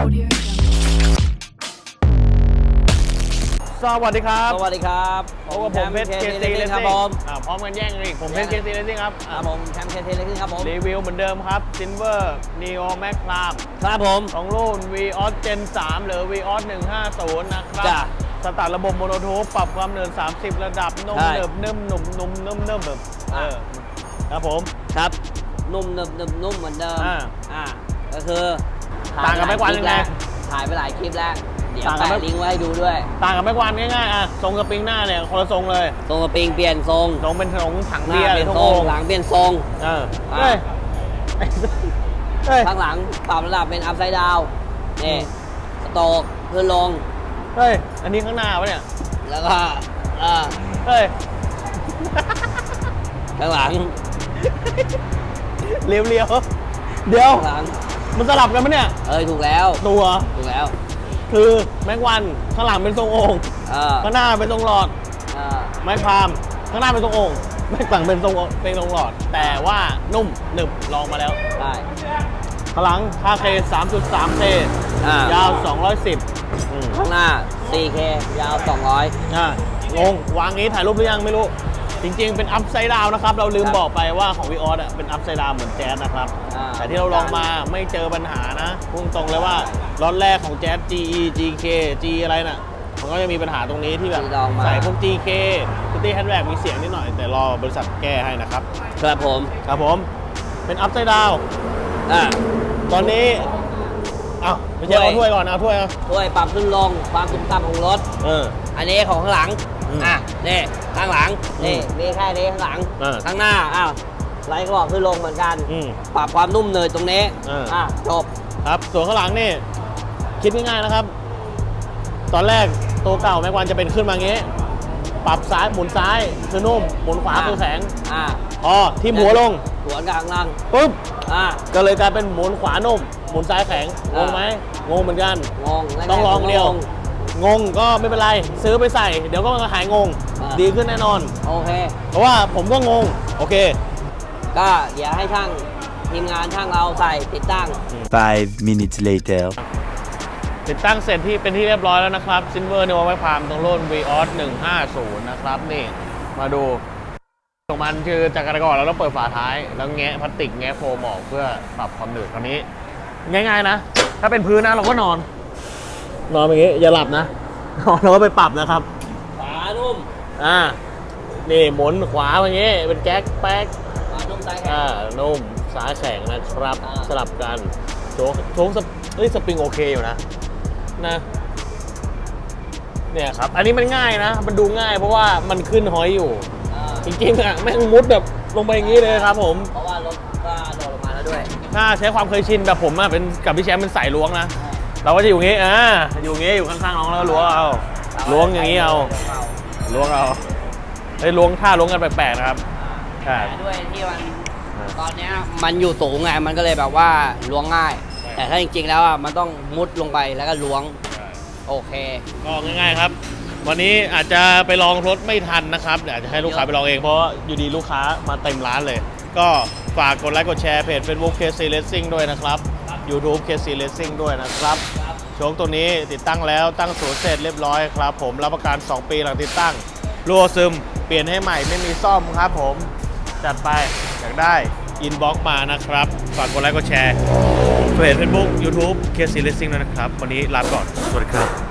สวัสดีครับสวัสดีครับพบกับผมเพชรเคซีเลสครับผมพร้อมกันแย่งกันอีก ผมเพชรเคซีเลยซิ่ครับผมแชมป์เคซีเลยซิ่ครับผม รีวิวเหมือนเดิมครับซินเวอร์นีโอแม็กคลามครับผมสองรุ่น v ีออสเจนสา3หรือ v ีออสหนึ่งห้าศูนย์นะครับจ้ะสตาร์ระบบโมโนทูปปรับความเนิน 30 ระดับนุ่มเนิบนิ่มหนุ่มนุ่มนิ่มนิ่มแบบเออครับผมครับนุ่มเนิบนิ่มนุ่มเหมือนเดิมอ่าก็คือ ต่างกับแม็กวันยังไง ถ่ายไปหลายคลิปแล้ว เดี๋ยวต่างกับแปะแม็กลิงก์ไว้ให้ดูด้วย ต่างกับแม็กวันง่ายๆอะทรงสปริงหน้าเนี่ยคนละทรงเลยทรงสปริงเปลี่ยนทรง ทรงเป็นทรงถังหเบีน้ายร์เปลี่ยนทรงทรโอ่งงหลังเปลี่ยนทรง เอออ่าเฮ้ยเฮ้ยข้างหลังปรับระดับเป็นอัพไซด์ดาวนี่สโตกขึ้นลง เฮ้ยอันนี้ข้างหน้าปะเนี่ยแล้วก็อ่าเฮ้ยข้างหลังเลี้ยวเลี้ยวเดี๋ยวข้างหลัง มันสลับกันปะเนี่ย เอ้ยถูกแล้วตัวถูกแล้วคือแม็กวันข้างหลังเป็นทรงโอ่งเออข้างหน้าเป็นทรงหลอด เออไม้พามข้างหน้าเป็นทรงโอ่งแม็กฝั่งเป็นทรงเป็นทรงหลอด แต่ว่านุ่มหนึบลองมาแล้วได้ข้างหลัง 5K 3.3K อ่ายาว 210อืมข้างหน้า 4K ยาว 200 อ่างงวางงี้ถ่ายรูปหรือยังไม่รู้ จริงๆ เป็นอัพไซด์ดาวนะครับ เราลืมครับบอกไปว่าของวีออสอะเป็นอัพไซด์ดาวเหมือนแจ๊สนะครับ อ่า แต่ที่เราลองมาไม่เจอปัญหานะพุ่งตรงเลยว่าล็อตแรกของแจ๊ส GE GK G อะไรน่ะ มันก็จะมีปัญหาตรงนี้ที่แบบที่ลองมา ใส่พวก GK สตี้แฮนด์แบกมีเสียงนิดหน่อย แต่รอบริษัทแก้ให้นะครับ ครับผม ครับผม เป็นอัพไซด์ดาว อ่าตอนนี้ เอ้าไม่ใช่เอาถ้ถ้ววยยก่อนเอาถ้วยเอาถ้วยปรับขึ้นลงความสูงต่ำของรถ เออ อันนี้ของข้างหลัง อืมอะนี่ข้างหลัง นี่อืมมีแค่นี้ข้างหลัง อ่า ข้างหน้า อ้าวไลท์ก็บอกขึ้นลงเหมือนกัน อืม ปรับความนุ่มเนยตรงนี้อ่า อะจบ ครับ ส่วนข้างหลังนี่ คิดง่ายๆนะครับ ตอนแรกตัวเก่าแม็กวันจะเป็นขึ้นมางี้ ปรับซ้ายหมุนซ้ายคือนุ่ม หมุนขวาอ่า คือแข็งอะอ๋อทิมหัวลงสวนกับข้างล่างปุ๊บอะก็เลยกลายเป็นหมุนขวานุ่ม หมุนซ้ายแข็งงอ่างงไหมงงเหมือนกัน งงแรกๆต้องลองเดียว งงงก็ไม่เป็นไร ซื้อไปใส่ เดี๋ยวก็มาหายงงอ่าดีขึ้นแน่นอน โอเค เพราะว่าผมก็งง โอเค ก็เดี๋ยวให้ช่างทีมงานช่างเราใส่ติดตั้ง Five minutes later. ติดตั้งเสร็จที่เป็นที่เรียบร้อยแล้วนะครับซินเวอร์ในวงไว้พามตรงรุ่น v ีออส150 นะครับ นี่ มาดู ตรงมันคือจากการก่อนเราต้องเปิดฝาท้าย แล้วแงะพลาสติกแงะโฟมออกเพื่อปรับความหนืดคราวนี้ ง่ายๆนะ ถ้าเป็นพื้นนะเราก็นอน นอนอย่างงี้อย่าหลับนะนอนแล้วก็ไปปรับนะครับฝานุ่มอ่านี่หมุนขวาอย่างงี้เป็นแก๊กแป๊กฝานุ่มซ้ายแข็งอ่านุ่มซ้ายแข็งนะครับอ่าสลับกันโชว์โชว์สปเอ้ยสปริงโอเคอยู่นะนะเนี่ยครับ อันนี้มันง่ายนะ มันดูง่ายเพราะว่ามันขึ้นห้อยอยู่อ่า จริงๆอะแม่งมุดแบบลงไปอย่างนี้เลยครับผม เพราะว่ารถก็โดดลงมาแล้วด้วยถ้าใช้ความเคยชินแบบผมอะเป็นกับพี่แชมป์เป็นสายล้วงนะ เราก็จะอยู่อย่างงี้อ่าอยู่อย่างงี้อยู่ข้างๆน้องแล้วก็ล้วงเอาล้วงอย่างนี้เอาล้วงเอาเฮ้ยล้วงท่าล้วงกันแปลกๆนะครับใช่ แต่ด้วยที่มันตอนเนี้ยมันอยู่สูงไงมันก็เลยแบบว่าล้วงง่าย แต่ถ้าจริงๆแล้วอะมันต้องมุดลงไปแล้วก็ล้วง โอเค ก็ง่ายๆครับ วันนี้อาจจะไปลองรถไม่ทันนะครับเดี๋ยวอาจจะให้ลูกค้าไปลองเองเพราะอยู่ดีลูกค้ามาเต็มร้านเลย ก็ฝากกดไลค์กดแชร์เพจ Facebook KC Racing ด้วยนะครับ YouTube KC Racing ด้วยนะครับ โชคตัวนี้ติดตั้งแล้วตั้งศูนย์เสร็จเรียบร้อยครับ ผมรับประกัน 2 ปีหลังติดตั้งรั่วซึม เปลี่ยนให้ใหม่ไม่มีซ่อมครับผม จัดไปอยากได้อินบ็อกมานะครับ ฝากกดไลค์กดแชร์เพจ Facebook YouTube KC Racing ด้วยนะครับ วันนี้ลาไปก่อนสวัสดีครับ